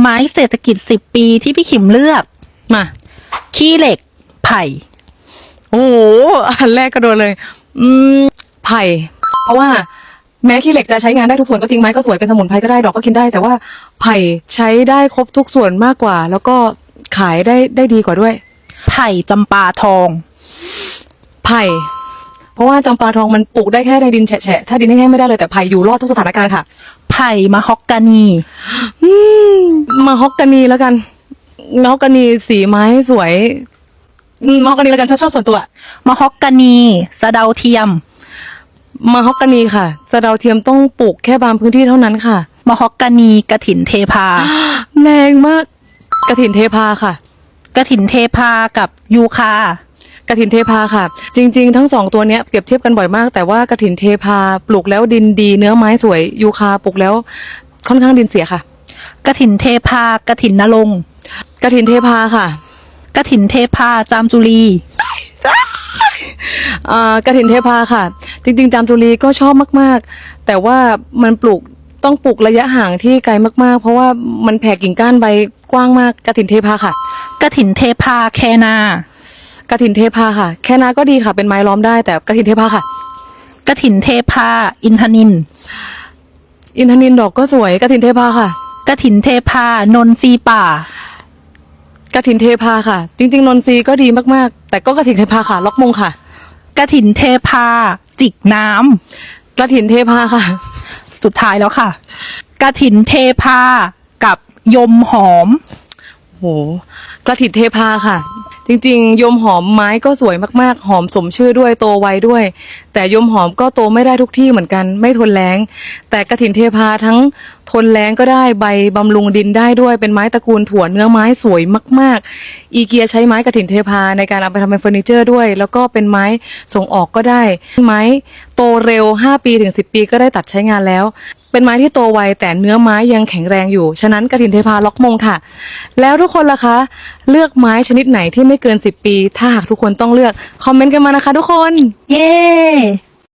ไม้เศรษฐกิจสิบปีที่พี่ขิมเลือก มา ขี้เหล็ก ไผ่ โอ้โหอันแรกก็โดนเลย อืมไผ่ เพราะว่าแม้ขี้เหล็กจะใช้งานได้ทุกส่วนก็จริงไม้ก็สวยเป็นสมุนไพรก็ได้ดอกก็กินได้ แต่ว่าไผ่ใช้ได้ครบทุกส่วนมากกว่า แล้วก็ขายได้ได้ดีกว่าด้วย ไผ่จำปาทอง ไผ่ เพราะว่าจำปาทองมันปลูกได้แค่ในดินแฉะๆถ้าดินแห้งๆไม่ได้เลยแต่ไผ่อยู่รอดทุกสถานการณ์ค่ะ ไผ่มะฮอกกานี อืม มาฮอกกานีแล้วกันมาฮอกกานีสีไม้สวยอืมมาฮอกกานีแล้วกันชอบชอบส่วนตัวมะฮอกกานีสะเดาเทียมมาฮอกกานีค่ะสะเดาวเทียมต้องปลูกแค่บางพื้นที่เท่านั้นค่ะมะฮอกกานีกระถินเทพา แรงมากกระถินเทพาค่ะ กระถินเทพากับยูคากระถินเทพาค่ะ จริง ๆ ทั้งสองตัวเนี้ยเปรียบเทียบกันบ่อยมาก แต่ว่ากระถินเทพาปลูกแล้วดินดี เนื้อไม้สวยยูคาปลูกแล้วค่อนข้างดินเสียค่ะ กระถินเทพากระถินนรงค์กระถินเทพาค่ะกระถินเทพาจามจุลีอ่ากระถินเทพาค่ะ จริง ๆ จามจุรีก็ชอบมาก ๆ แต่ว่ามันปลูกต้องปลูกระยะห่างที่ไกลมาก ๆ เพราะว่ามันแผ่กิ่งก้านใบกว้างมากกระถินเทพาค่ะกระถินเทพาแคนากระถินเทพาค่ะ แค่นาก็ดีค่ะ เป็นไม้ล้อมได้แต่กระถินเทพาค่ะกระถินเทพาอินทนิน อินทนินดอกก็สวยกระถินเทพาค่ะ กระถินเทพานนทรีป่ากระถินเทพาค่ะ จริง ๆ นนทรีย์ก็ดีมากๆ แต่ก็กระถินเทพาค่ะ ล็อกมงค่ะกระถินเทพา จิกน้กระถินเทพาค่ะำสุดท้ายแล้วค่ะกระถินเทพากับยมหอม โหกระถินเทพาค่ะ จริงๆ ยมหอมไม้ก็สวยมากๆ หอมสมชื่อด้วยโตไวด้วย แต่ยมหอมก็โตไม่ได้ทุกที่เหมือนกัน ไม่ทนแรงแต่กระถินเทพาทั้งทนแรงก็ได้ใบบำรุงดินได้ด้วยเป็นไม้ตระกูลถั่วเนื้อไม้สวยมาก ๆ อีเกียใช้ไม้กระถินเทพาในการเอาไปทำเป็นเฟอร์นิเจอร์ด้วย แล้วก็เป็นไม้ส่งออกก็ได้ ไม้โตเร็ว 5 ปีถึง 10 ปีก็ได้ตัดใช้งานแล้ว เป็นไม้ที่โตไวแต่เนื้อไม้ยังแข็งแรงอยู่ ฉะนั้นกระถินเทพาล็อกมงค่ะ แล้วทุกคนล่ะคะ เลือกไม้ชนิดไหนที่ไม่เกิน 10 ปี ถ้าหากทุกคนต้องเลือก คอมเมนต์กันมานะคะทุกคน เย้